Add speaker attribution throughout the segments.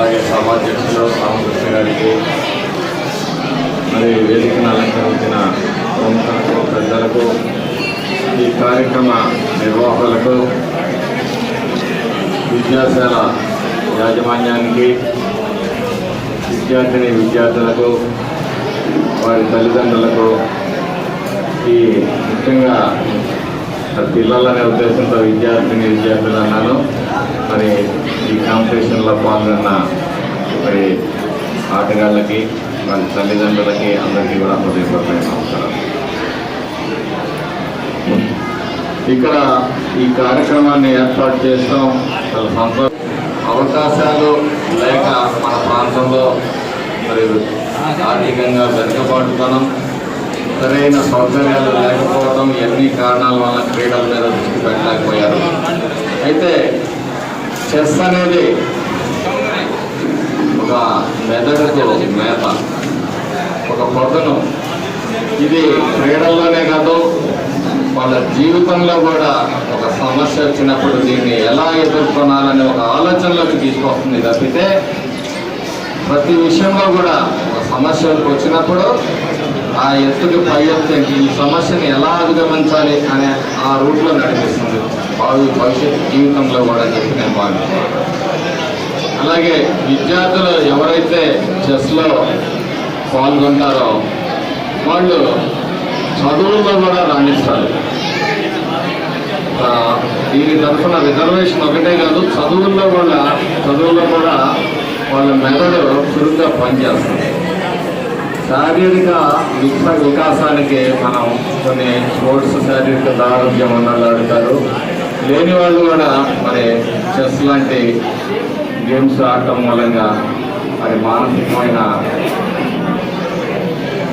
Speaker 1: అలాగే సమాజంలో రామకృష్ణ గారికి మరి వేదికను అలంకరించిన ప్రముఖులకు పెద్దలకు ఈ కార్యక్రమ నిర్వాహకులకు విద్యాశాల యాజమాన్యానికి విద్యార్థిని విద్యార్థులకు వారి తల్లిదండ్రులకు ఈ ముఖ్యంగా పిల్లలనే ఉద్దేశంతో విద్యార్థిని విద్యార్థులు అన్నాను. మరి ఈ కాంపిటీషన్లో పాల్గొన్న మరి ఆటగాళ్ళకి మరి తల్లిదండ్రులకి అందరికీ కూడా హృదయపూర్వక నమస్కారం ఇక్కడ ఈ కార్యక్రమాన్ని ఏర్పాటు చేస్తాం. చాలా సంతోషం అవకాశాలు లేక మన ప్రాంతంలో మరి ఆర్థికంగా వెనుకబాటుతనం సరైన సౌకర్యాలు లేకపోవడం ఎన్ని కారణాల వల్ల క్రీడల మీద దృష్టి పెట్టలేకపోయారు. అయితే చెస్ అనేది ఒక మెదడుకు మేత ఒక పొద్దును ఇది క్రీడల్లోనే కాదు వాళ్ళ జీవితంలో కూడా ఒక సమస్య వచ్చినప్పుడు దీన్ని ఎలా ఎదుర్కొనాలనే ఒక ఆలోచనలోకి తీసుకొస్తుంది తప్పితే ప్రతి విషయంలో కూడా ఒక సమస్యలకు వచ్చినప్పుడు ఆ ఎత్తుకి పై ఎత్తు ఈ సమస్యను ఎలా అధిగమించాలి అనే ఆ రూట్లో నడిపిస్తుంది భావి భవిష్యత్ జీవితంలో కూడా చెప్పి నేను భావిస్తున్నాను. అలాగే విద్యార్థులు ఎవరైతే చెస్లో పాల్గొంటారో వాళ్ళు చదువుల్లో కూడా రాణిస్తారు. దీని తరఫున రిజర్వేషన్ ఒకటే కాదు చదువుల్లో కూడా చదువుల్లో కూడా వాళ్ళ మెదడు చురుగ్గా పనిచేస్తుంది. శారీరక విక వికాసానికి మనం కొన్ని స్పోర్ట్స్ శారీరక ఆరోగ్యం ఉన్నవాళ్ళు ఆడతారు లేని వాళ్ళు కూడా మరి చెస్ లాంటి గేమ్స్ ఆడటం మూలంగా మరి మానసికమైన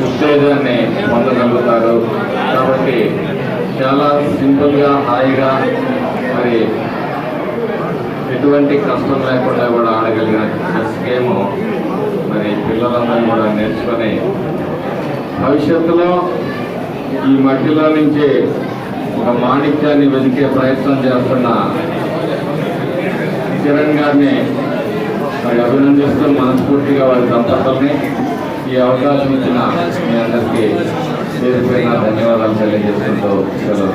Speaker 1: ఉత్తేజాన్ని పొందగలుగుతారు. కాబట్టి చాలా సింపుల్గా హాయిగా మరి ఎటువంటి కష్టం లేకుండా కూడా ఆడగలిగిన చెస్ గేమ్ మరి పిల్లలందరూ కూడా నేర్చుకొని భవిష్యత్తులో ఈ మట్టిలో నుంచి ఒక మాణిక్యాన్ని వెతికే ప్రయత్నం చేస్తున్న కిరణ్ గారిని మరి అభినందిస్తూ మనస్ఫూర్తిగా వారి దంపతుల్ని ఈ అవకాశం ఇచ్చిన మీ అందరికీ పేరు పైన ధన్యవాదాలు తెలియజేసుకుంటూ సెలవు.